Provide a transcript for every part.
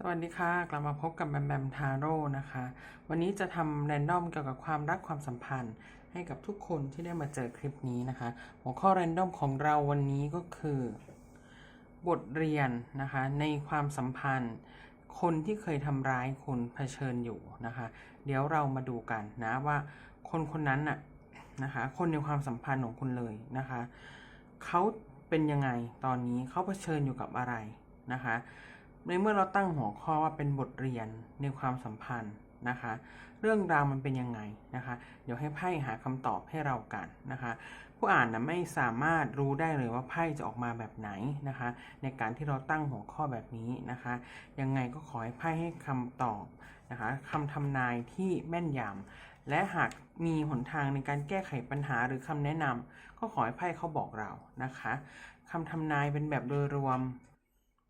สวัสดีค่ะ กลับมาพบกับแบมแบมทาโร่นะคะ วันนี้จะทำแรนดอมเกี่ยวกับความรักความสัมพันธ์ ให้กับทุกคนที่ได้มาเจอคลิปนี้นะคะ หัวข้อแรนดอมของเราวันนี้ก็คือ บทเรียนนะคะ ในความสัมพันธ์ คนที่เคยทำร้ายคุณเผชิญอยู่นะคะ เดี๋ยวเรามาดูกันนะว่าคนคนนั้นน่ะนะคะ คนในความสัมพันธ์ของคุณเลยนะคะเขาเป็นยังไงตอนนี้เขาเผชิญอยู่กับอะไรนะคะ ในเมื่อเราตั้งหัวข้อว่าเป็นบทเรียนในความสัมพันธ์นะคะ เรื่องราวมันเป็นยังไงนะคะ เดี๋ยวให้ไพ่หาคำตอบให้เรากันนะคะ ผู้อ่านนะไม่สามารถรู้ได้เลยว่าไพ่จะออกมาแบบไหนนะคะ ในการที่เราตั้งหัวข้อแบบนี้นะคะ ยังไงก็ขอให้ไพ่ให้คำตอบนะคะคำทำนายที่แม่นยำและหากมีหนทางในการแก้ไขปัญหาหรือคำแนะนำก็ขอให้ไพ่เขาบอกเรานะคะคำทำนายเป็นแบบโดยรวม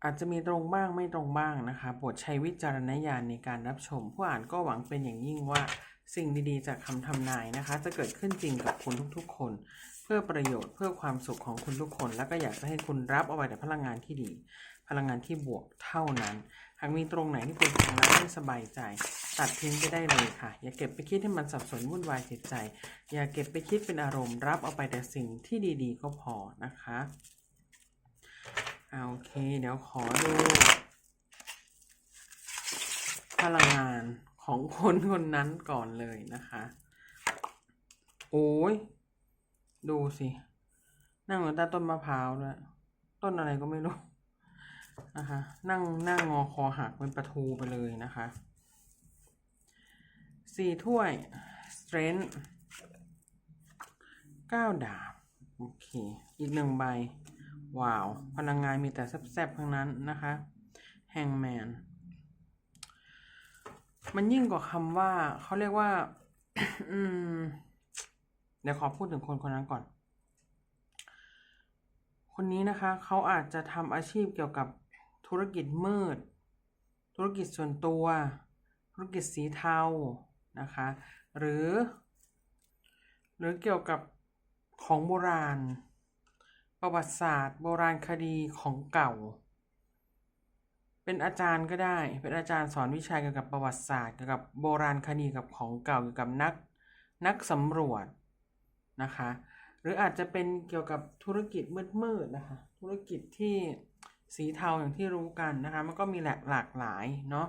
อาจจะมีตรงบ้างไม่ตรงบ้างนะคะโปรดใช้วิจารณญาณในการรับชม ผู้อ่านก็หวังเป็นอย่างยิ่งว่าสิ่งดีๆ จากคำทำนายนะคะ จะเกิดขึ้นจริงกับคุณทุกๆ คน เพื่อประโยชน์เพื่อความสุขของคุณทุกคน แล้วก็อยากจะให้คุณรับเอาไว้แต่พลังงานที่ดี พลังงานที่บวกเท่านั้น หากมีตรงไหนที่คุณฟังแล้วไม่สบายใจ ตัดทิ้งไปได้เลยค่ะ อย่าเก็บไปคิดให้มันสับสนวุ่นวายจิตใจ อย่าเก็บไปคิดเป็นอารมณ์รับเอาไปแต่สิ่งที่ดีๆ ก็พอนะคะ อ่าโอเค เดี๋ยวขอดู พลังงานของคนคนนั้นก่อนเลยนะคะ โอ้ย ดูสิ นั่งอยู่ใต้ต้นมะพร้าวด้วยต้นอะไรก็ไม่รู้นะคะ นั่งนั่งงอคอหักเป็นประทูไปเลยนะคะสี่ถ้วย strength เก้าดาบ โอเค อีกหนึ่งใบ ว้าวพลังงานมีแต่แซ่บๆทั้งนั้นนะคะแฮงแมนมันยิ่งกว่าคำว่าเขาเรียกว่า อืม เดี๋ยวขอพูดถึงคนคนนั้นก่อน คนนี้นะคะ เขาอาจจะทำอาชีพเกี่ยวกับธุรกิจมืด ธุรกิจส่วนตัว ธุรกิจสีเทานะคะ หรือ หรือเกี่ยวกับของโบราณ ประวัติศาสตร์ โบราณคดีของเก่า เป็นอาจารย์ก็ได้ เป็นอาจารย์สอนวิชาเกี่ยวกับประวัติศาสตร์เกี่ยวกับโบราณคดีกับของเก่าเกี่ยวกับนักนักสำรวจนะคะ หรืออาจจะเป็นเกี่ยวกับธุรกิจมืดๆนะคะ ธุรกิจที่สีเทาอย่างที่รู้กันนะคะ มันก็มีหลากหลากหลายเนาะ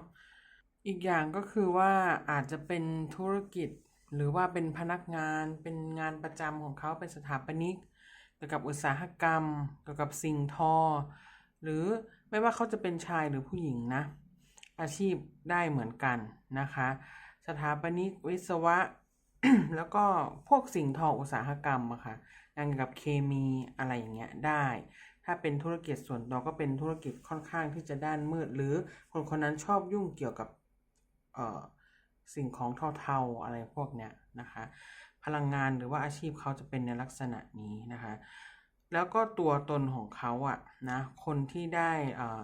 อีกอย่างก็คือว่าอาจจะเป็นธุรกิจหรือว่าเป็นพนักงานเป็นงานประจำของเขาเป็นสถาปนิก กี่ยวกับอุตสาหกรรม เกี่ยวกับสิ่งทอ หรือไม่ว่าเขาจะเป็นชายหรือผู้หญิงนะ อาชีพได้เหมือนกันนะคะ สถาปนิกวิศวะ แล้วก็พวกสิ่งทออุตสาหกรรมอะค่ะงานเกี่ยวกับเคมีอะไรอย่างเงี้ยได้ ถ้าเป็นธุรกิจส่วนตัวก็เป็นธุรกิจค่อนข้างที่จะด้านมืด หรือคนคนนั้นชอบยุ่งเกี่ยวกับสิ่งของเทาๆอะไรพวกเนี้ยนะคะ พลังงานหรือว่าอาชีพเขาจะเป็นในลักษณะนี้นะคะ แล้วก็ตัวตนของเขาอะนะคนที่ได้อ่า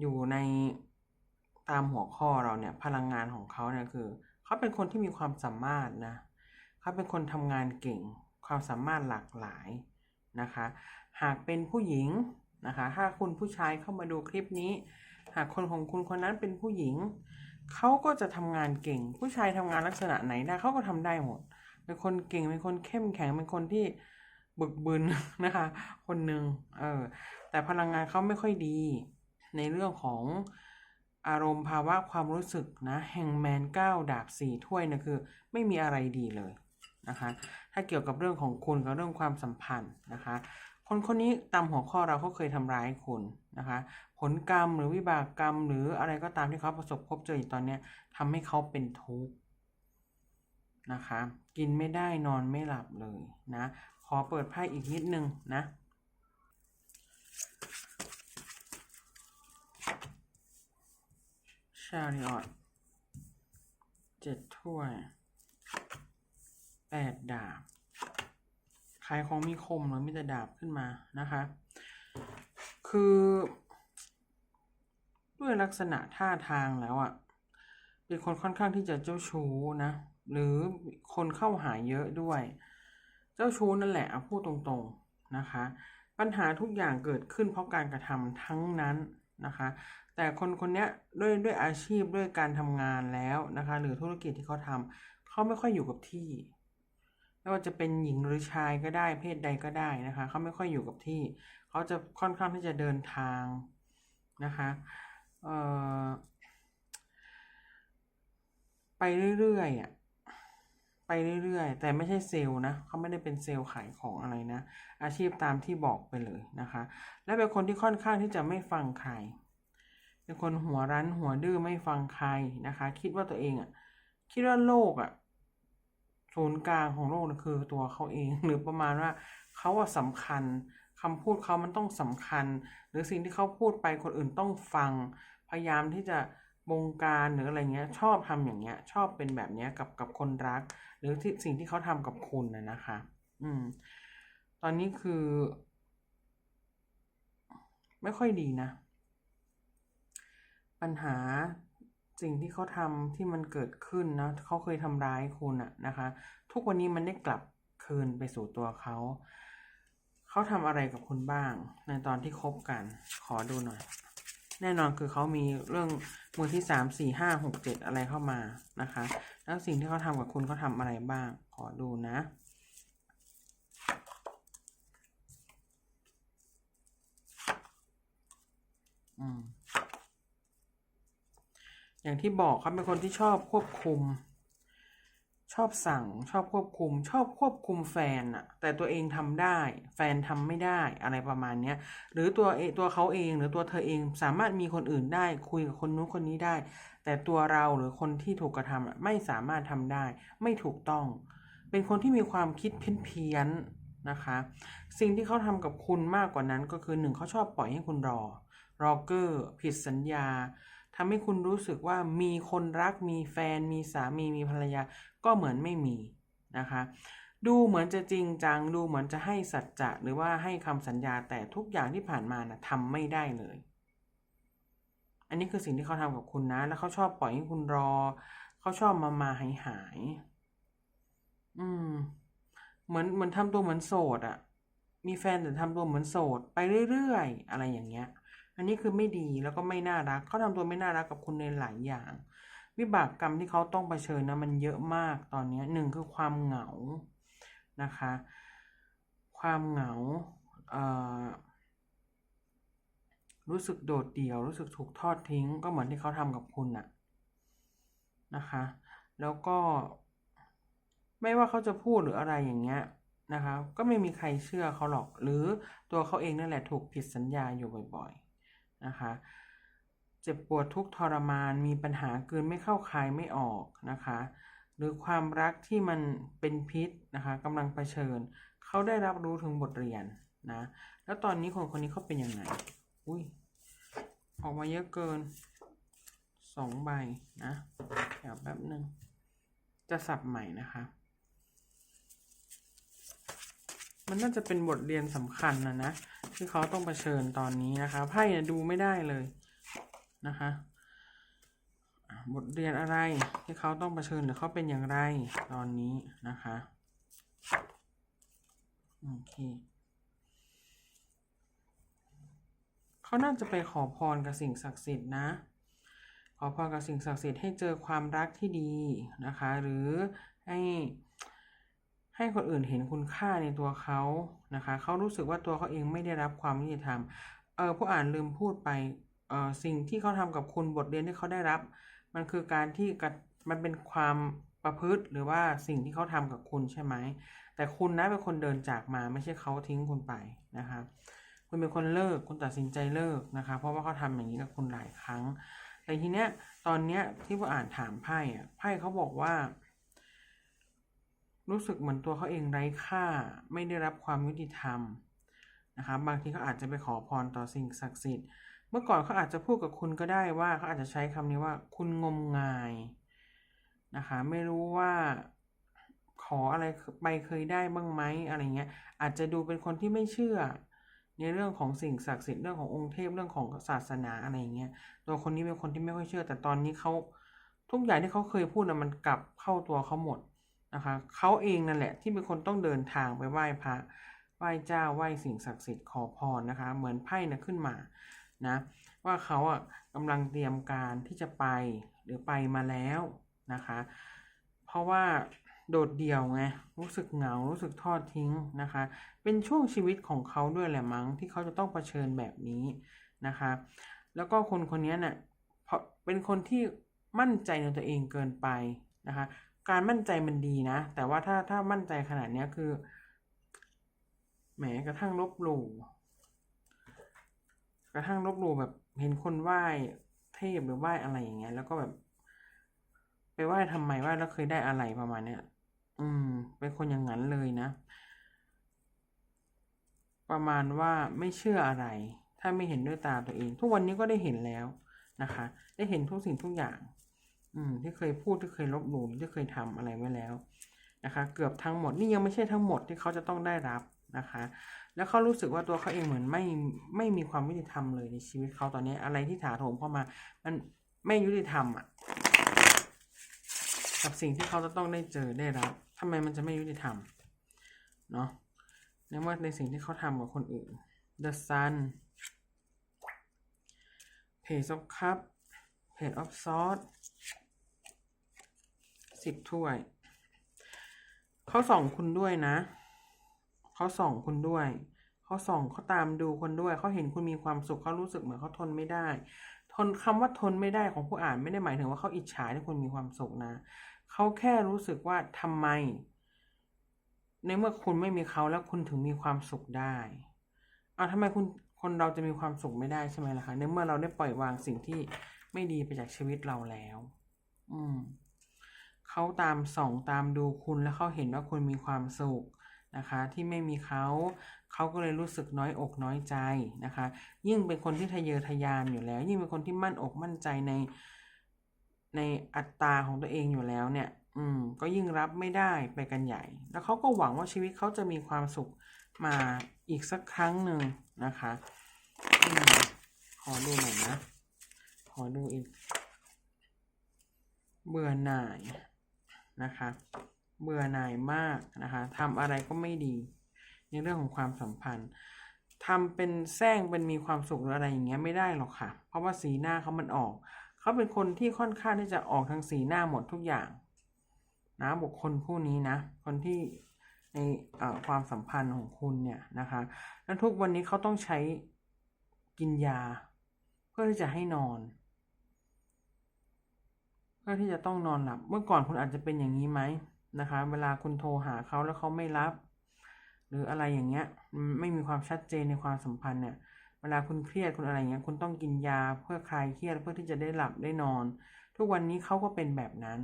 อยู่ในตามหัวข้อเราเนี่ยพลังงานของเขาเนี่ยคือเขาเป็นคนที่มีความสามารถนะเขาเป็นคนทำงานเก่ง ความสามารถหลากหลายนะคะ หากเป็นผู้หญิงนะคะ ถ้าคุณผู้ชายเข้ามาดูคลิปนี้ หากคนของคุณคนนั้นเป็นผู้หญิง เขาก็จะทำงานเก่ง ผู้ชายทำงานลักษณะไหนได้เขาก็ทำได้หมด เป็นคนเก่ง เป็นคนเข้มแข็ง เป็นคนที่บึกบึนนะคะ คนหนึ่งเออ แต่พลังงานเขาไม่ค่อยดี ในเรื่องของอารมณ์ภาวะความรู้สึกนะแห่งแมนก้าดาบสี่ถ้วยนะคือ ไม่มีอะไรดีเลยนะคะ ถ้าเกี่ยวกับเรื่องของคุณกับเรื่องความสัมพันธ์นะคะ คนคนนี้ตามหัวข้อเราเขาเคยทำร้ายคุณนะคะ ผลกรรมหรือวิบากกรรม หรืออะไรก็ตามที่เขาประสบพบเจออยู่ตอนเนี้ยทำให้เขาเป็นทุกข์นะคะกินไม่ได้นอนไม่หลับเลยนะขอเปิดไพ่อีกนิดนึงนะชาริออตเจ็ดถ้วยแปดดาบขายของมีคมหรือมีแต่ดาบขึ้นมานะคะ คือ ด้วยลักษณะท่าทางแล้วอะ่ะ เป็นคนค่อนข้างที่จะเจ้าชู้นะ หรือคนเข้าหาเยอะด้วย เจ้าชู้นั่นแหละเอาพูดตรงๆนะคะ ปัญหาทุกอย่างเกิดขึ้นเพราะการกระทำทั้งนั้นนะคะ แต่คนคนนี้ด้วยด้วยอาชีพด้วยการทำงานแล้วนะคะ หรือธุรกิจที่เขาทำเขาไม่ค่อยอยู่กับที่ไม่ว่าจะเป็นหญิงหรือชายก็ได้เพศใดก็ได้นะคะ เขาไม่ค่อยอยู่กับที่ เขาจะค่อนข้างที่จะเดินทางนะคะ ไปเรื่อยๆอะไปเรื่อยๆ แต่ไม่ใช่เซลล์นะเขาไม่ได้เป็นเซลล์ขายของอะไรนะ อาชีพตามที่บอกไปเลยนะคะ และเป็นคนที่ค่อนข้างที่จะไม่ฟังใคร เป็นคนหัวรั้นหัวดื้อไม่ฟังใครนะคะ คิดว่าตัวเองอะ คิดว่าโลกอะศูนย์กลางของโลกนะคือตัวเขาเอง หรือประมาณว่าเขาอะสำคัญ คำพูดเขามันต้องสำคัญ หรือสิ่งที่เขาพูดไปคนอื่นต้องฟัง พยายามที่จะบงการหรืออะไรเงี้ย ชอบทำอย่างเงี้ย ชอบเป็นแบบเนี้ยกับกับคนรัก หรือที่สิ่งที่เขาทำกับคุณนะนะคะ อืม ตอนนี้คือ ไม่ค่อยดีนะ ปัญหาสิ่งที่เขาทำที่มันเกิดขึ้นนะเขาเคยทำร้ายคุณอะนะคะ ทุกวันนี้มันได้กลับคืนไปสู่ตัวเขา เขาทำอะไรกับคุณบ้าง ในตอนที่คบกัน ขอดูหน่อย แน่นอนคือเขามีเรื่องมือที่สามสี่ห้าหกเจ็ดอะไรเข้ามานะคะ แล้วสิ่งที่เขาทำกับคุณเขาทำอะไรบ้าง ขอดูนะอืมอย่างที่บอกเขาเป็นคนที่ชอบควบคุม ชอบสั่งชอบควบคุม ชอบควบคุมแฟนอะแต่ตัวเองทำได้ แฟนทำไม่ได้อะไรประมาณเนี้ยหรือตัวเอตัวเขาเองหรือตัวเธอเองสามารถมีคนอื่นได้ คุยกับคนนู้นคนนี้ได้ แต่ตัวเราหรือคนที่ถูกกระทำอะไม่สามารถทำได้ ไม่ถูกต้อง เป็นคนที่มีความคิดเพี้ยนๆนะคะ สิ่งที่เขาทำกับคุณมากกว่านั้นก็คือหนึ่งเขาชอบปล่อยให้คุณรอรอเกอร์ผิดสัญญา ทำให้คุณรู้สึกว่ามีคนรักมีแฟน มีสามีมีภรรยา ก็เหมือนไม่มีนะคะ ดูเหมือนจะจริงจังดูเหมือนจะให้สัจจะหรือว่าให้คำสัญญาแต่ทุกอย่างที่ผ่านมานะทำไม่ได้เลย อันนี้คือสิ่งที่เขาทำกับคุณนะ แล้วเขาชอบปล่อยให้คุณรอ เขาชอบมามาหายหาย อืม เหมือนเหมือนทำตัวเหมือนโสดอะมีแฟนแต่ทำตัวเหมือนโสดไปเรื่อยๆ อะไรอย่างเงี้ย อันนี้คือไม่ดีแล้วก็ไม่น่ารักเขาทำตัวไม่น่ารักกับคุณในหลายอย่าง วิบากกรรมที่เขาต้องเผชิญนะมันเยอะมากตอนนี้หนึ่งคือความเหงานะคะ ความเหงาเอ่อรู้สึกโดดเดี่ยว รู้สึกถูกทอดทิ้ง ก็เหมือนที่เขาทำกับคุณน่ะนะคะ แล้วก็ ไม่ว่าเขาจะพูดหรืออะไรอย่างเงี้ยนะคะ ก็ไม่มีใครเชื่อเขาหรอก หรือตัวเขาเองนั่นแหละถูกผิดสัญญาอยู่บ่อย ๆ นะคะเจ็บปวดทุกทรมานมีปัญหาเกินไม่เข้าคายไม่ออกนะคะ หรือความรักที่มันเป็นพิษนะคะกำลังเผชิญ เขาได้รับรู้ถึงบทเรียนนะแล้วตอนนี้คนคนนี้เขาเป็นยังไงอุ้ยออกมาเยอะเกินสองใบนะเดี๋ยวแป๊บหนึ่งจะสับใหม่นะคะ มันน่าจะเป็นบทเรียนสำคัญนะนะ ที่เขาต้องเผชิญตอนนี้นะคะไพ่ดูไม่ได้เลยนะคะอะบทเรียนอะไรที่เขาต้องเผชิญหรือเขาเป็นอย่างไรตอนนี้นะคะโอเคเขาน่าจะไปขอพรกับสิ่งศักดิ์สิทธิ์นะ ขอพรกับสิ่งศักดิ์สิทธิ์ให้เจอความรักที่ดีนะคะ หรือให้ ให้คนอื่นเห็นคุณค่าในตัวเขานะคะ เขารู้สึกว่าตัวเขาเองไม่ได้รับความยุติธรรม เออผู้อ่านลืมพูดไป เออสิ่งที่เขาทำกับคุณบทเรียนที่เขาได้รับ มันคือการที่มันเป็นความประพฤติหรือว่าสิ่งที่เขาทำกับคุณใช่ไหม แต่คุณนะเป็นคนเดินจากมาไม่ใช่เขาทิ้งคุณไปนะคะ คุณเป็นคนเลิก คุณตัดสินใจเลิกนะคะ เพราะว่าเขาทำอย่างนี้กับคุณหลายครั้ง แต่ทีเนี้ยตอนเนี้ยที่ผู้อ่านถามไพ่อะไพ่เขาบอกว่า รู้สึกเหมือนตัวเขาเองไร้ค่า ไม่ได้รับความยุติธรรมนะคะบางทีเขาอาจจะไปขอพรต่อสิ่งศักดิ์สิทธิ์ เมื่อก่อนเขาอาจจะพูดกับคุณก็ได้ว่าเขาอาจจะใช้คำนี้ว่าคุณงมงายนะคะไม่รู้ว่าขออะไรไปเคยได้บ้างไหมอะไรเงี้ยอาจจะดูเป็นคนที่ไม่เชื่อ ในเรื่องของสิ่งศักดิ์สิทธิ์เรื่องขององค์เทพเรื่องของศาสนาอะไรเงี้ยตัวคนนี้เป็นคนที่ไม่ค่อยเชื่อ แต่ตอนนี้เขาทุกอย่างที่เขาเคยพูดนะมันกลับเข้าตัวเขาหมด นะคะเขาเองนั่นแหละที่เป็นคนต้องเดินทางไปไหว้พระไหว้เจ้าไหว้สิ่งศักดิ์สิทธิ์ขอพรนะคะ เหมือนไพ่นะขึ้นมานะว่าเขาอะกำลังเตรียมการที่จะไปหรือไปมาแล้วนะคะ เพราะว่าโดดเดี่ยวไงรู้สึกเหงารู้สึกทอดทิ้งนะคะ เป็นช่วงชีวิตของเขาด้วยแหละมั้งที่เขาจะต้องเผชิญแบบนี้นะคะ แล้วก็คนคนนี้เนี่ยเพราะเป็นคนที่มั่นใจในตัวเองเกินไปนะคะ การมั่นใจมันดีนะ แต่ว่าถ้าถ้ามั่นใจขนาดเนี้ยคือ แหมกระทั่งลบหลู่กระทั่งลบหลู่แบบเห็นคนไหว้เทพหรือไหว้อะไรอย่างเงี้ย แล้วก็แบบ ไปไหว้ทำไมไหว้แล้วเคยได้อะไรประมาณเนี้ย อืม เป็นคนอย่างนั้นเลยนะ ประมาณว่าไม่เชื่ออะไร ถ้าไม่เห็นด้วยตาตัวเอง ทุกวันนี้ก็ได้เห็นแล้วนะคะ ได้เห็นทุกสิ่งทุกอย่าง อืมที่เคยพูดที่เคยลบหลู่ที่เคยทำอะไรไว้แล้วนะคะ เกือบทั้งหมดนี่ยังไม่ใช่ทั้งหมดที่เขาจะต้องได้รับนะคะ แล้วเขารู้สึกว่าตัวเขาเองเหมือนไม่ไม่มีความยุติธรรมเลยในชีวิตเขาตอนนี้อะไรที่ถาโถมเข้ามา มันไม่ยุติธรรมอะกับสิ่งที่เขาจะต้องได้เจอได้รับทำไมมันจะไม่ยุติธรรมเนาะในเมื่อในสิ่งที่เขาทำกับคนอื่น The Sun Page of Cup Page of Swords สิบถ้วยเขาส่องคุณด้วยนะเขาส่องคุณด้วยเขาส่องเขาตามดูคนด้วย เขาเห็นคุณมีความสุขเขารู้สึกเหมือนเขาทนไม่ได้ ทนคำว่าทนไม่ได้ของผู้อ่านไม่ได้หมายถึงว่าเขาอิจฉาที่คุณมีความสุขนะ เขาแค่รู้สึกว่าทำไม ในเมื่อคุณไม่มีเขาแล้วคุณถึงมีความสุขได้เอาทำไมคุณคนเราจะมีความสุขไม่ได้ใช่ไหมล่ะคะในเมื่อเราได้ปล่อยวางสิ่งที่ไม่ดีไปจากชีวิตเราแล้ว อืม เขาตามส่องตามดูคุณแล้วเขาเห็นว่าคุณมีความสุขนะคะ ที่ไม่มีเขาเขาก็เลยรู้สึกน้อยอกน้อยใจนะคะ ยิ่งเป็นคนที่ทะเยอทะยานอยู่แล้ว ยิ่งเป็นคนที่มั่นอกมั่นใจในในอัตราของตัวเองอยู่แล้วเนี่ย อืม ก็ยิ่งรับไม่ได้ไปกันใหญ่ แล้วเขาก็หวังว่าชีวิตเขาจะมีความสุขมาอีกสักครั้งหนึ่งนะคะอืมขอดูหน่อยนะ ขอดูอีก เบื่อหน่าย นะคะ เบื่อหน่ายมากนะคะทำอะไรก็ไม่ดี ในเรื่องของความสัมพันธ์ทำเป็นแซงเป็นมีความสุขหรืออะไรอย่างเงี้ยไม่ได้หรอกค่ะ เพราะว่าสีหน้าเขามันออก เขาเป็นคนที่ค่อนข้างที่จะออกทางสีหน้าหมดทุกอย่าง นะบุคคลผู้นี้นะ คนที่ในความสัมพันธ์ของคุณเนี่ยนะคะ แล้วทุกวันนี้เขาต้องใช้กินยา เพื่อที่จะให้นอน เพื่อที่จะต้องนอนหลับ เมื่อก่อนคุณอาจจะเป็นอย่างนี้ไหมนะคะ เวลาคุณโทรหาเขาแล้วเขาไม่รับ หรืออะไรอย่างเงี้ย ไม่มีความชัดเจนในความสัมพันธ์เนี่ย เวลาคุณเครียดคุณอะไรเงี้ย คุณต้องกินยาเพื่อคลายเครียดเพื่อที่จะได้หลับได้นอน ทุกวันนี้เขาก็เป็นแบบนั้น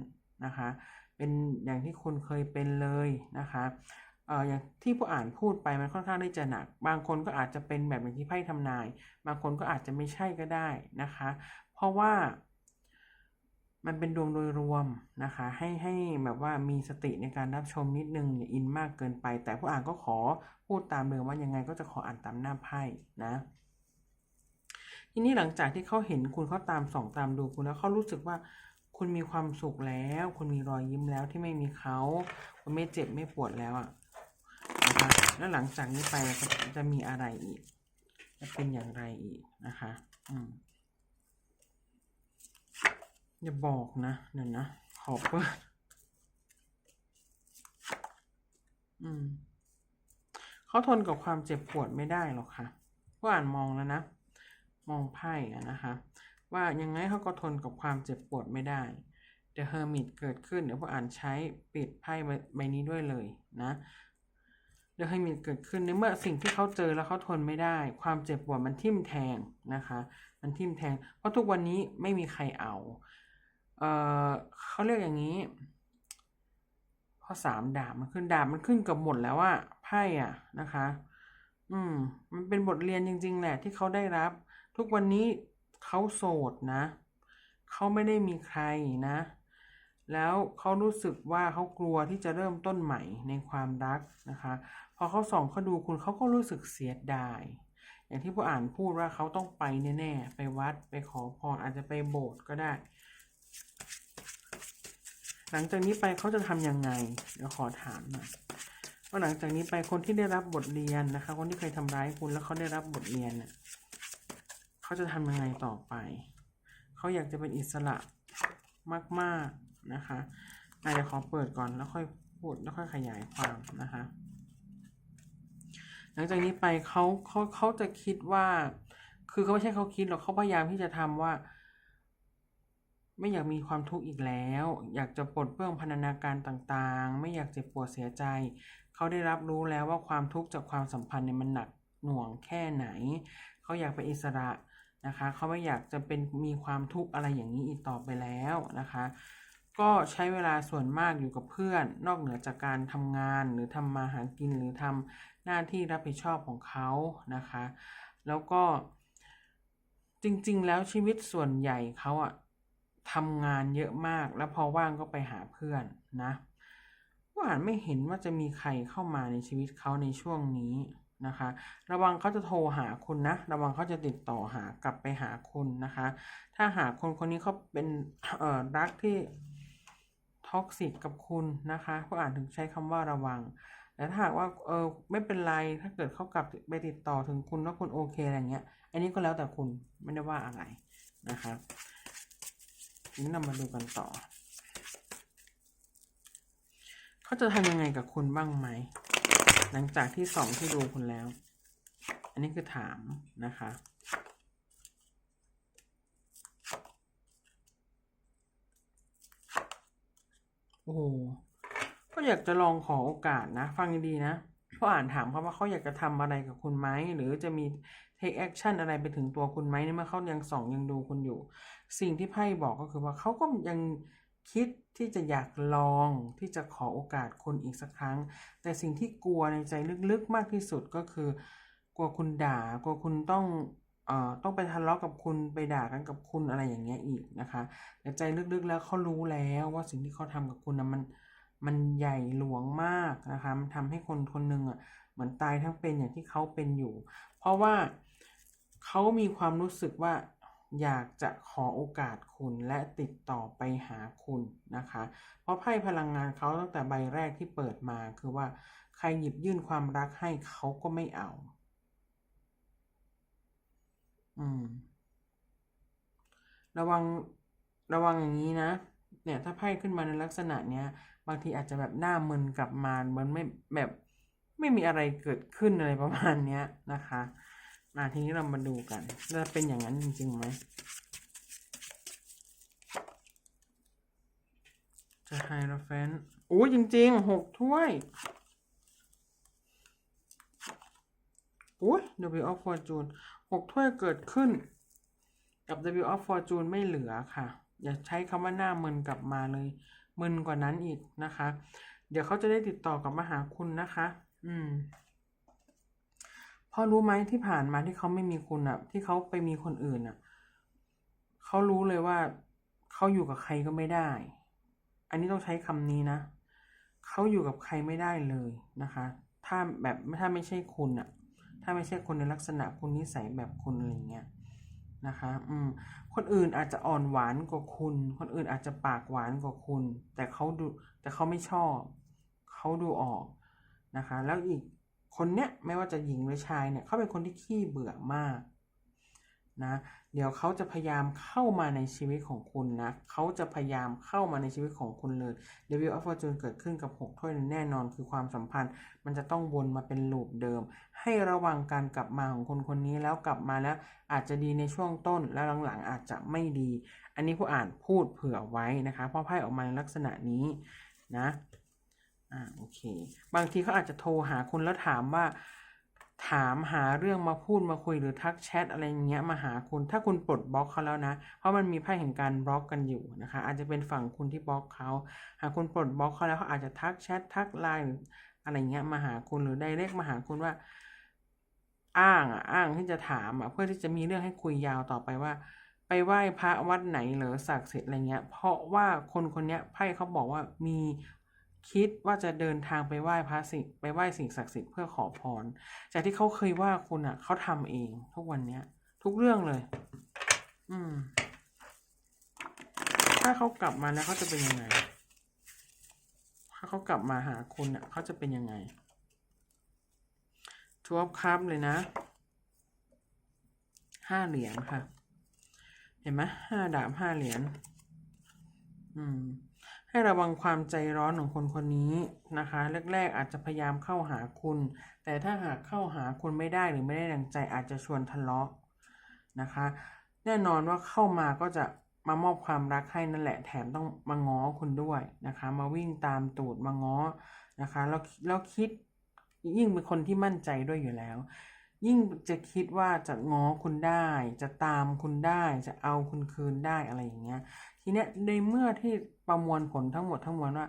นะคะ เป็นอย่างที่คุณเคยเป็นเลยนะคะเอ่ออย่างที่ผู้อ่านพูดไปมันค่อนข้างที่จะหนัก บางคนก็อาจจะเป็นแบบอย่างที่ไพ่ทำนาย บางคนก็อาจจะไม่ใช่ก็ได้นะคะ เพราะว่า มันเป็นดวงโดยรวมนะคะ ให้ให้แบบว่ามีสติในการรับชมนิดนึงอย่าอินมากเกินไป แต่ผู้อ่านก็ขอพูดตามเดิมว่ายังไงก็จะขออ่านตามหน้าไพ่นะ ทีนี้หลังจากที่เขาเห็นคุณเขาตามส่องตามดูคุณแล้วเขารู้สึกว่าคุณมีความสุขแล้ว คุณมีรอยยิ้มแล้วที่ไม่มีเขาคุณไม่เจ็บไม่ปวดแล้วอะนะคะแล้วหลังจากนี้ไปจะจะมีอะไรอีก จะเป็นอย่างไรอีกนะคะ อืม อย่าบอกนะเดี๋ยวนะ ขอเปิด อืม เขาทนกับความเจ็บปวดไม่ได้หรอกค่ะผู้อ่านมองแล้วนะ มองไพ่อะนะคะ ว่ายังไงเขาก็ทนกับความเจ็บปวดไม่ได้ The Hermit เกิดขึ้น เดี๋ยวผู้อ่านใช้ปิดไพ่ใบใบนี้ด้วยเลยนะ The Hermit เกิดขึ้นในเมื่อสิ่งที่เขาเจอแล้วเขาทนไม่ได้ ความเจ็บปวดมันทิ่มแทงนะคะ มันทิ่มแทง เพราะทุกวันนี้ไม่มีใครเอา เออเขาเรียกอย่างนี้ พอสามดาบมันขึ้นดาบมันขึ้นกับหมดแล้วอะไพ่อะนะคะ อืม มันเป็นบทเรียนจริง ๆ แหละที่เขาได้รับ ทุกวันนี้เขาโสดนะเขาไม่ได้มีใครนะ แล้วเขารู้สึกว่าเขากลัวที่จะเริ่มต้นใหม่ในความรักนะคะ พอเขาส่องเขาดูคุณเขาก็รู้สึกเสียดายอย่างที่ผู้อ่านพูดว่าเขาต้องไปแน่ๆ ไปวัดไปขอพรอาจจะไปโบสถ์ก็ได้ หลังจากนี้ไปเขาจะทำยังไงเดี๋ยวขอถามหน่อยว่าหลังจากนี้ไปคนที่ได้รับบทเรียนนะคะ คนที่เคยทำร้ายคุณแล้วเขาได้รับบทเรียนน่ะเขาจะทำยังไงต่อไป เขาอยากจะเป็นอิสระมากๆนะคะอะเดี๋ยวขอเปิดก่อนแล้วค่อยพูดแล้วค่อยขยายความนะคะ หลังจากนี้ไปเขาเขาเขาจะคิดว่า คือเขาไม่ใช่เขาคิดหรอกเขาพยายามที่จะทำว่า ไม่อยากมีความทุกข์อีกแล้ว อยากจะปลดเปลื้องพันธนาการต่างๆ ไม่อยากเจ็บปวดเสียใจ เขาได้รับรู้แล้วว่าความทุกข์จากความสัมพันธ์เนี่ยมันหนักหน่วงแค่ไหน เขาอยากเป็นอิสระนะคะ เขาไม่อยากจะเป็นมีความทุกข์อะไรอย่างนี้อีกต่อไปแล้วนะคะ ก็ใช้เวลาส่วนมากอยู่กับเพื่อน นอกเหนือจากการทำงานหรือทำมาหากินหรือทำหน้าที่รับผิดชอบของเขานะคะ แล้วก็จริงๆ แล้วชีวิตส่วนใหญ่เขาอะ ทำงานเยอะมากแล้วพอว่างก็ไปหาเพื่อนนะว่าไม่เห็นว่าจะมีใครเข้ามาในชีวิตเขาในช่วงนี้นะคะ ระวังเขาจะโทรหาคุณนะ ระวังเขาจะติดต่อหากลับไปหาคุณนะคะ ถ้าหากคนคนนี้เขาเป็นเอ่อรักที่ท็อกซิกกับคุณนะคะผู้อ่านถึงใช้คำว่าระวังแต่ถ้าหากว่าเออไม่เป็นไรถ้าเกิดเขากลับไปติดต่อถึงคุณว่าคุณโอเคอะไรเงี้ย อันนี้ก็แล้วแต่คุณไม่ได้ว่าอะไรนะคะ นี้เรามาดูกันต่อ เขาจะทำยังไงกับคุณบ้างไหม หลังจากที่สองที่ดูคุณแล้ว อันนี้คือถามนะคะโอ้โหก็อยากจะลองขอโอกาสนะ ฟังดีๆนะเพราะอ่านถามเขาว่าเขาอยากจะทำอะไรกับคุณไหม หรือจะมี take action อะไรไปถึงตัวคุณไหมในเมื่อเขายังส่องยังดูคุณอยู่ สิ่งที่ไพ่บอกก็คือว่าเขาก็ยังคิดที่จะอยากลองที่จะขอโอกาสคุณอีกสักครั้ง แต่สิ่งที่กลัวในใจลึกๆมากที่สุดก็คือกลัวคุณด่ากลัวคุณต้องเอ่อต้องไปทะเลาะกับคุณไปด่ากันกับคุณอะไรอย่างเงี้ยอีกนะคะแต่ใจลึกๆแล้วเขารู้แล้วว่าสิ่งที่เขาทำกับคุณนะมันมันใหญ่หลวงมากนะคะมันทำให้คนคนหนึ่งอะเหมือนตายทั้งเป็นอย่างที่เขาเป็นอยู่ เพราะว่าเขามีความรู้สึกว่า อยากจะขอโอกาสคุณและติดต่อไปหาคุณนะคะ เพราะไพ่พลังงานเขาตั้งแต่ใบแรกที่เปิดมาคือว่าใครหยิบยื่นความรักให้เขาก็ไม่เอา อืม ระวังระวังอย่างนี้นะ เนี่ยถ้าไพ่ขึ้นมาในลักษณะเนี้ย บางทีอาจจะแบบหน้ามึนกลับมาเหมือนไม่แบบไม่มีอะไรเกิดขึ้นอะไรประมาณเนี้ยนะคะ มาทีนี้เรามาดูกันจะเป็นอย่างนั้นจริงๆไหมจะไฮโรแฟนโอ้จริงๆหกถ้วยโอ้ย W of Fortune หกถ้วยเกิดขึ้น กับ W of Fortune ไม่เหลือค่ะ อย่าใช้คำว่าหน้ามึนกลับมาเลย มึนกว่านั้นอีกนะคะ เดี๋ยวเขาจะได้ติดต่อกลับมาหาคุณนะคะ อืม เพอรู้ไหมที่ผ่านมาที่เขาไม่มีคุณอะ ที่เขาไปมีคนอื่นอะเขารู้เลยว่าเขาอยู่กับใครก็ไม่ได้ อันนี้ต้องใช้คำนี้นะเขาอยู่กับใครไม่ได้เลยนะคะ ถ้าแบบถ้าไม่ใช่คุณอะ ถ้าไม่ใช่คนในลักษณะคุณนิสัยแบบคุณอะไรเงี้ยนะคะ อืม คนอื่นอาจจะอ่อนหวานกว่าคุณ คนอื่นอาจจะปากหวานกว่าคุณ แต่เขาดู แต่เขาไม่ชอบ เขาดูออกนะคะ แล้วอีก คนเนี้ยไม่ว่าจะหญิงหรือชายเนี่ยเขาเป็นคนที่ขี้เบื่อมากนะเดี๋ยวเขาจะพยายามเข้ามาในชีวิตของคุณนะเขาจะพยายามเข้ามาในชีวิตของคุณเลย Devil of Fortune เกิดขึ้นกับ 6 ถ้วยแน่นอนคือความสัมพันธ์ มันจะต้องวนมาเป็นลูปเดิม ให้ระวังการกลับมาของคนคนนี้แล้วกลับมาแล้วอาจจะดีในช่วงต้นแล้วหลังๆอาจจะไม่ดี อันนี้ผู้อ่านพูดเผื่อไว้นะคะเพราะไพ่ออกมาในลักษณะนี้นะ อ่าโอเค บางทีเขาอาจจะโทรหาคุณแล้วถามว่า ถามหาเรื่องมาพูดมาคุยหรือทักแชทอะไรอย่างเงี้ยมาหาคุณ ถ้าคุณปลดบล็อกเขาแล้วนะ เพราะมันมีไพ่แห่งการบล็อกกันอยู่นะคะ อาจจะเป็นฝั่งคุณที่บล็อกเขาหากคุณปลดบล็อกเขาแล้วเขาอาจจะทักแชททักไลน์อะไรเงี้ยมาหาคุณหรือไดเรกมาหาคุณว่า อ้างอะอ้างที่จะถามอะเพื่อที่จะมีเรื่องให้คุยยาวต่อไปว่าไปไหว้พระวัดไหนหรือศักดิ์สิทธิ์อะไรเงี้ย เพราะว่าคนคนนี้ไพ่เขาบอกว่ามี คิดว่าจะเดินทางไปไหว้พระสิไปไหว้สิ่งศักดิ์สิทธิ์เพื่อขอพร จากที่เขาเคยว่าคุณอะเขาทำเอง ทุกวันเนี้ย ทุกเรื่องเลย อืม ถ้าเขากลับมาแล้วเขาจะเป็นยังไง ถ้าเขากลับมาหาคุณอะเขาจะเป็นยังไงทวบครับเลยนะห้าเหรียญค่ะ เห็นไหมห้าดาบห้าเหรียญอืม ให้ระวังความใจร้อนของคนคนนี้นะคะ แรก ๆ อาจจะพยายามเข้าหาคุณ แต่ถ้าหากเข้าหาคุณไม่ได้หรือไม่ได้ดังใจอาจจะชวนทะเลาะนะคะ แน่นอนว่าเข้ามาก็จะมามอบความรักให้นั่นแหละแถมต้องมาง้อคุณด้วยนะคะ มาวิ่งตามตูดมาง้อนะคะแล้วแล้วคิดยิ่งเป็นคนที่มั่นใจด้วยอยู่แล้ว ยิ่งจะคิดว่าจะง้อคุณได้ จะตามคุณได้ จะเอาคุณคืนได้อะไรอย่างเงี้ย ทีเนี้ยในเมื่อที่ประมวลผลทั้งหมดทั้งมวลว่า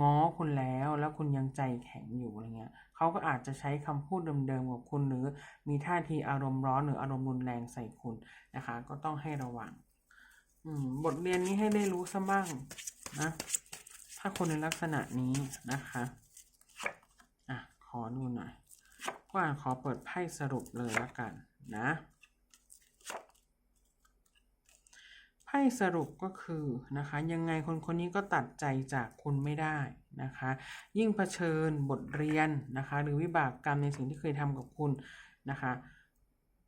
ง้อคุณแล้วแล้วคุณยังใจแข็งอยู่อะไรเงี้ยเขาก็อาจจะใช้คำพูดเดิมๆกับคุณหรือมีท่าทีอารมณ์ร้อนหรืออารมณ์รุนแรงใส่คุณนะคะ ก็ต้องให้ระวังบทเรียนนี้ให้ได้รู้ซะบ้างนะถ้าคนในลักษณะนี้นะคะอะขอดูหน่อยว่าขอเปิดไพ่สรุปเลยละกันนะ ไพ่สรุปก็คือนะคะยังไงคนคนนี้ก็ตัดใจจากคุณไม่ได้นะคะ ยิ่งเผชิญบทเรียนนะคะ หรือวิบากกรรมในสิ่งที่เคยทำกับคุณนะคะ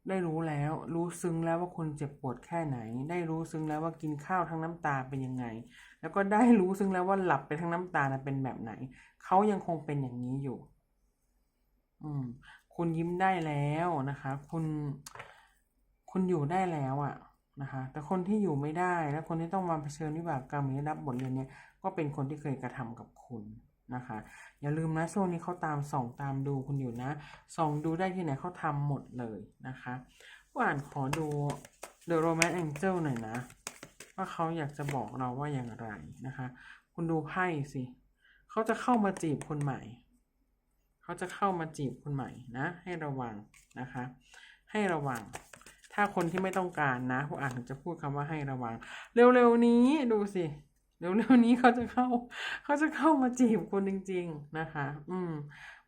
ได้รู้แล้วรู้ซึ้งแล้วว่าคุณเจ็บปวดแค่ไหน ได้รู้ซึ้งแล้วว่ากินข้าวทั้งน้ำตาเป็นยังไง แล้วก็ได้รู้ซึ้งแล้วว่าหลับไปทั้งน้ำตานะเป็นแบบไหน เขายังคงเป็นอย่างนี้อยู่ อืม คุณยิ้มได้แล้วนะคะ คุณ คุณอยู่ได้แล้วอะ นะคะแต่คนที่อยู่ไม่ได้และคนที่ต้องมาเผชิญวิบากกรรมหรือรับบทเรียนเนี้ยก็เป็นคนที่เคยกระทำกับคุณนะคะ อย่าลืมนะช่วงนี้เขาตามส่องตามดูคุณอยู่นะส่องดูได้ที่ไหนเขาทำหมดเลยนะคะว่านขอดู The Romance Angel หน่อยนะ ว่าเขาอยากจะบอกเราว่าอย่างไรนะคะ คุณดูไพ่สิเขาจะเข้ามาจีบคนใหม่เขาจะเข้ามาจีบคนใหม่นะ ให้ระวังนะคะ ให้ระวัง ถ้าคนที่ไม่ต้องการนะผู้อ่านถึงจะพูดคำว่าให้ระวัง เร็วๆนี้ดูสิเร็วๆนี้เขาจะเข้า เขาจะเข้ามาจีบคุณจริง ๆนะคะ อืม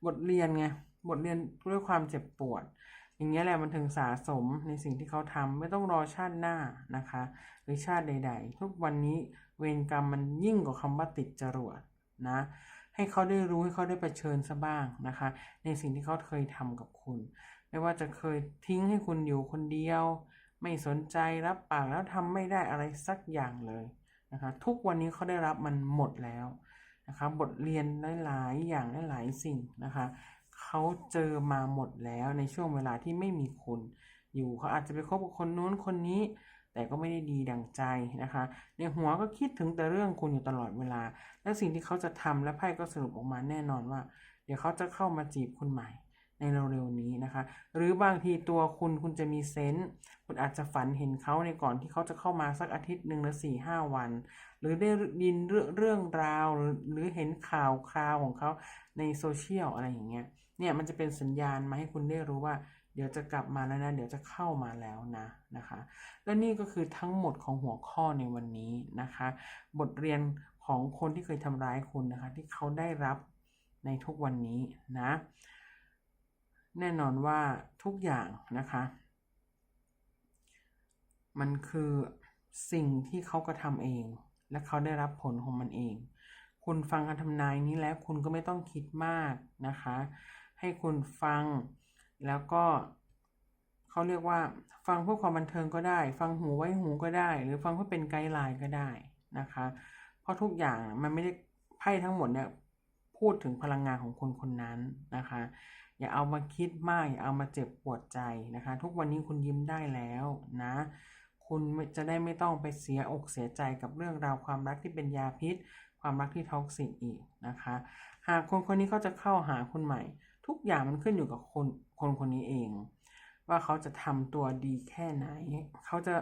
บทเรียนไงบทเรียนด้วยความเจ็บปวด อย่างเงี้ยแหละมันถึงสะสมในสิ่งที่เขาทำไม่ต้องรอชาติหน้านะคะ หรือชาติใด ๆ ทุกวันนี้เวรกรรมมันยิ่งกว่าคำว่าติดจรวดนะ ให้เขาได้รู้ให้เขาได้เชิญซะบ้างนะคะ ในสิ่งที่เขาเคยทำกับคุณ ไม่ว่าจะเคยทิ้งให้คุณอยู่คนเดียว ไม่สนใจรับปากแล้วทำไม่ได้อะไรสักอย่างเลยนะคะทุกวันนี้เขาได้รับมันหมดแล้วนะคะบทเรียนหลายๆอย่างหลายสิ่งนะคะเขาเจอมาหมดแล้วในช่วงเวลาที่ไม่มีคุณอยู่เขาอาจจะไปคบกับคนนู้นคนนี้ แต่ก็ไม่ได้ดีดังใจนะคะ ในหัวก็คิดถึงแต่เรื่องคุณอยู่ตลอดเวลา และสิ่งที่เขาจะทำและไพ่ก็สรุปออกมาแน่นอนว่า เดี๋ยวเขาจะเข้ามาจีบคุณใหม่ ในเร็วๆนี้นะคะ หรือบางทีตัวคุณคุณจะมีเซนส์คุณอาจจะฝันเห็นเขาในก่อนที่เขาจะเข้ามาสักอาทิตย์หนึ่งหรือสี่ห้าวัน หรือได้ยินเรื่องเรื่องราวหรือหรือเห็นข่าวคราวของเขาในโซเชียลอะไรอย่างเงี้ยเนี่ยมันจะเป็นสัญญาณมาให้คุณได้รู้ว่าเดี๋ยวจะกลับมาแล้วนะ เดี๋ยวจะเข้ามาแล้วนะนะคะ และนี่ก็คือทั้งหมดของหัวข้อในวันนี้นะคะ บทเรียนของคนที่เคยทำร้ายคุณนะคะ ที่เขาได้รับในทุกวันนี้นะ แน่นอนว่าทุกอย่างนะคะ มันคือสิ่งที่เขากระทำเอง และเขาได้รับผลของมันเอง คุณฟังคำทำนายนี้แล้วคุณก็ไม่ต้องคิดมากนะคะ ให้คุณฟังแล้วก็เขาเรียกว่า ฟังเพื่อความบันเทิงก็ได้ ฟังหูไว้หูก็ได้ หรือฟังเพื่อเป็นไกด์ไลน์ก็ได้นะคะ เพราะทุกอย่างมันไม่ได้ไพ่ทั้งหมดเนี่ยพูดถึงพลังงานของคนคนนั้นนะคะ อย่าเอามาคิดมาก อย่าเอามาเจ็บปวดใจนะคะ ทุกวันนี้คุณยิ้มได้แล้วนะ คุณจะได้ไม่ต้องไปเสียอกเสียใจกับเรื่องราวความรักที่เป็นยาพิษ ความรักที่ท็อกซิกอีกนะคะ หากคนคนนี้เขาจะเข้าหาคุณใหม่ ทุกอย่างมันขึ้นอยู่กับคนคนคนนี้เอง ว่าเขาจะทำตัวดีแค่ไหน เขาจะ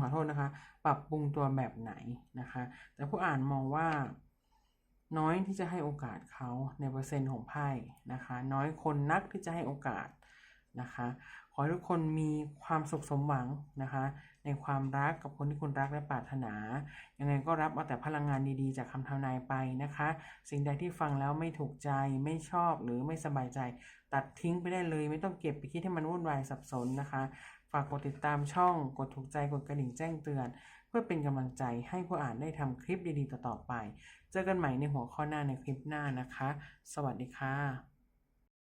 ขอโทษนะคะ ปรับปรุงตัวแบบไหนนะคะ แต่ผู้อ่านมองว่า น้อยที่จะให้โอกาสเขาในเปอร์เซ็นต์ของไพ่นะคะ น้อยคนนักที่จะให้โอกาสนะคะ ขอให้ทุกคนมีความสุขสมหวังนะคะ ในความรักกับคนที่คุณรักและปรารถนา ยังไงก็รับเอาแต่พลังงานดีๆ จากคำทำนายไปนะคะ สิ่งใดที่ฟังแล้วไม่ถูกใจไม่ชอบหรือไม่สบายใจ ตัดทิ้งไปได้เลย ไม่ต้องเก็บไปคิดให้มันวุ่นวายสับสนนะคะ ฝากกดติดตามช่อง กดถูกใจกดกระดิ่งแจ้งเตือน เพื่อเป็นกำลังใจให้ผู้อ่านได้ทำคลิปดีๆต่อๆไป เจอกันใหม่ในหัวข้อหน้าในคลิปหน้านะคะ สวัสดีค่ะ